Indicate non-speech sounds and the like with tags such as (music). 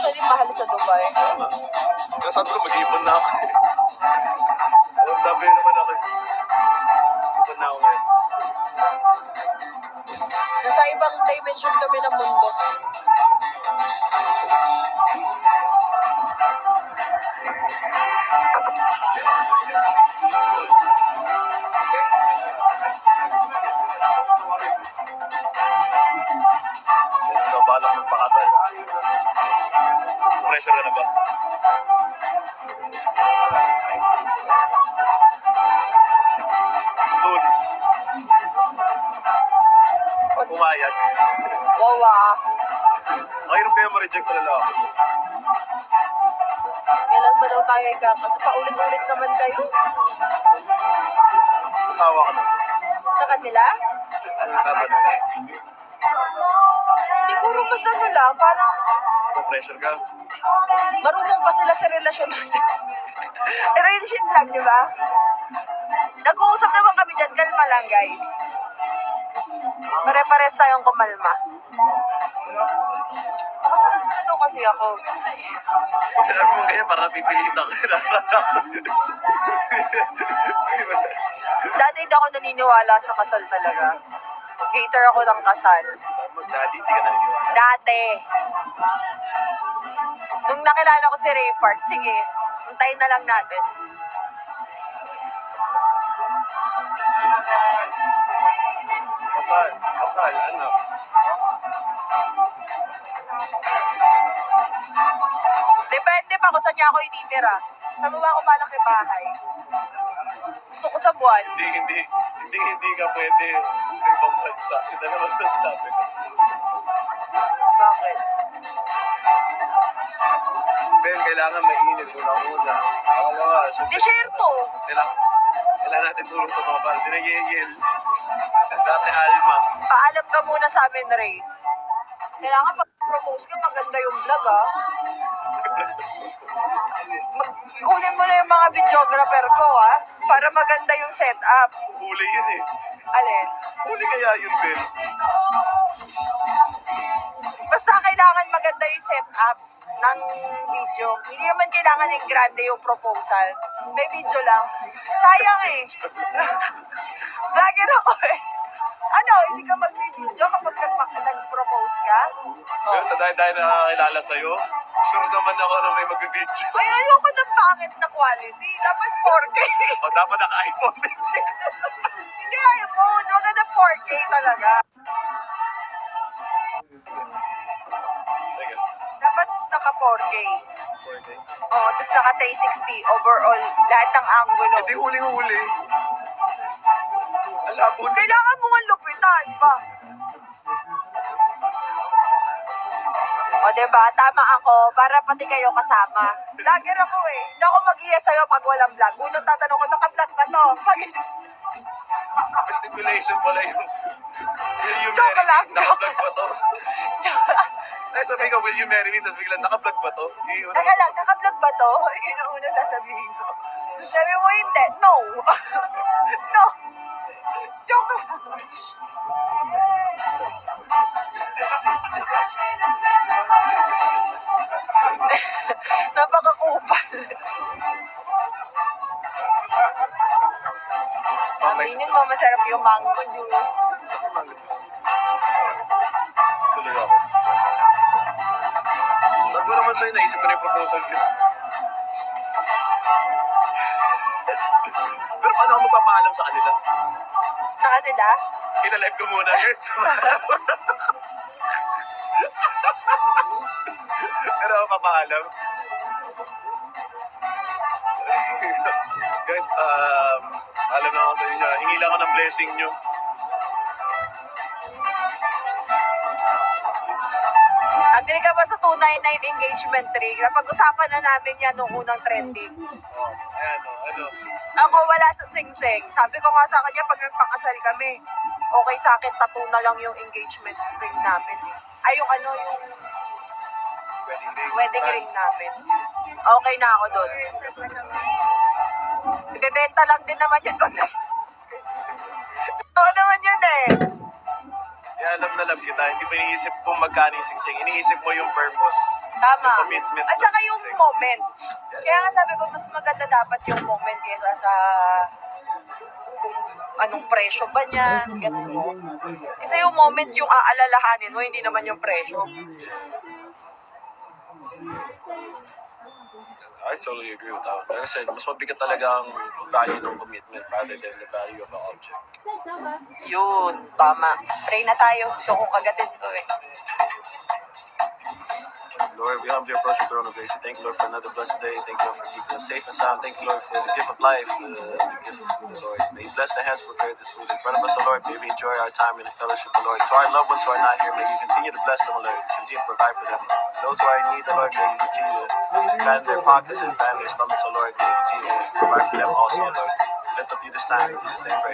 Actually, mahal sa Dubai. Tama. Kaya sabi ko, mag-iipon na ako. OFW naman ako. Ipon na ako ngayon. Nasa ibang dimension kami ng mundo. Ma-reject sa lalaki. Kailan ba daw tayo ikakasal? Paulit-ulit naman kayo? Asawa ka na. Sa kanila? Tama na. Siguro mas ano lang, parang pressure ka. marunong pa sila sa relasyon natin. (laughs) Relasyon lang, di ba? Nag-uusap naman kami dyan, kalma lang guys. Pare-pares tayong kumalma. Nakasakit na daw kasi ako. Sinabi mo ganyan, parang pipilitan ka na. Dati hindi ako naniniwala sa kasal talaga. Hater ako ng kasal. Daddy, hindi ka naniniwala. Dati. Nung nakilala ko si Ray Park, sige, untayin na lang natin. Kasal, kasal, anak. Kung saan niya ako ititira. Saan mo ba ako malaki bahay? Gusto ko sa buwan. Hindi, hindi, hindi, hindi ka pwede sa ibang bansa. Ito naman sa sabi ko. Bakit? Ben, kailangan mainit una-una. Pangalawa, syempre, Desierto. kailangan, kailangan natin tulong sa mga para Yeyel. Dati Alma. Paalam ka muna sa amin, Ray. Kailangan pag-propose ka, maganda yung vlog, ah. Mag- kunin mo na yung mga videographer ko, ah. Para maganda yung setup. Huli yun eh. Alin? Huli kaya yun, Ben. Basta kailangan maganda yung setup ng video. Hindi naman kailangan yung grande yung proposal. May video lang. Sayang eh. (laughs) Vlogger ako eh. Ano, hindi ka mag-video kapag nag- nag-propose ka? Oh. Pero sa dahil-dahil na nakakilala sa'yo, sure naman ako na may magbibideo. Ay, ayoko ng pangit na quality. Dapat 4K. O dapat naka-iPhone. hindi iPhone. Maganda 4K talaga. Dapat naka 4K. okay. Oh, tapos naka 360 overall. Lahat ng angulo. Hindi huling-huli. Ang labo na. Kailangan mo pa. O, diba? Tama ako para pati kayo kasama. Vlogger ako eh. Hindi ako mag-iya sa'yo pag walang vlog. Unang tatanong ko, naka-vlog ba to? (laughs) Stipulation pala yung... Will you Joke marry lang, me? Naka-vlog ba to? Ay, (laughs) sabi ko, will you marry me? Tapos biglang naka-vlog ba to? Iyon. Teka lang, naka-vlog ba to? (laughs) Yun ang una sasabihin ko. Sabi mo hindi. No. no. (laughs) Napakakupal. Aminin mo, masarap yung mango juice. Tuloy ako. Sabi ko naman sa'yo, naisip ko na yung proposal ko. Sa kanila, Kinalive ko muna, guys. (laughs) Pero papaalam. (laughs) guys, um, alam na ako sa inyo. Hingi lang ako ng blessing nyo. Ba sa 299 engagement ring? Napag-usapan na namin yan nung unang trending. Oh, ayan, oh, ano. Ako wala sa sing-sing. Sabi ko nga sa kanya, pag nagpakasal kami, okay sa akin, tattoo na lang yung engagement ring namin. eh. Ay, yung ano, yung Wedding ring. wedding namin. Okay na ako doon. Ibebenta lang din naman yun. (laughs) Totoo naman yun eh. Kaya alam na alam kita, hindi mo iniisip kung magkano yung singsing. Iniisip mo yung purpose. Tama. Yung commitment. At saka yung Kasi- moment. Kaya nga sabi ko, mas maganda dapat yung moment kaysa sa kung anong presyo ba niya, gets mo? Kasi yung moment yung aalalahanin mo, hindi naman yung presyo. I totally agree with that. Like I said, mas mabigat talaga ang value ng commitment rather than the value of an object. Yun, tama. Pray na tayo. Gusto kong kagatin to eh. Lord, we humbly approach your throne of grace. Thank you, Lord, for another blessed day. Thank you, Lord, for keeping us safe and sound. Thank you, Lord, for the gift of life, the, the gift of food, Lord. May you bless the hands prepared this food in front of us, O Lord. May we enjoy our time in the fellowship, O Lord. To our loved ones who are not here, may you continue to bless them, O Lord. Continue to provide for them. To those who are in need, O Lord, may you continue to fan their pockets and fan their stomachs, O Lord. May you continue to provide for them also, O Lord. Lift up you this time. In Jesus' name, pray.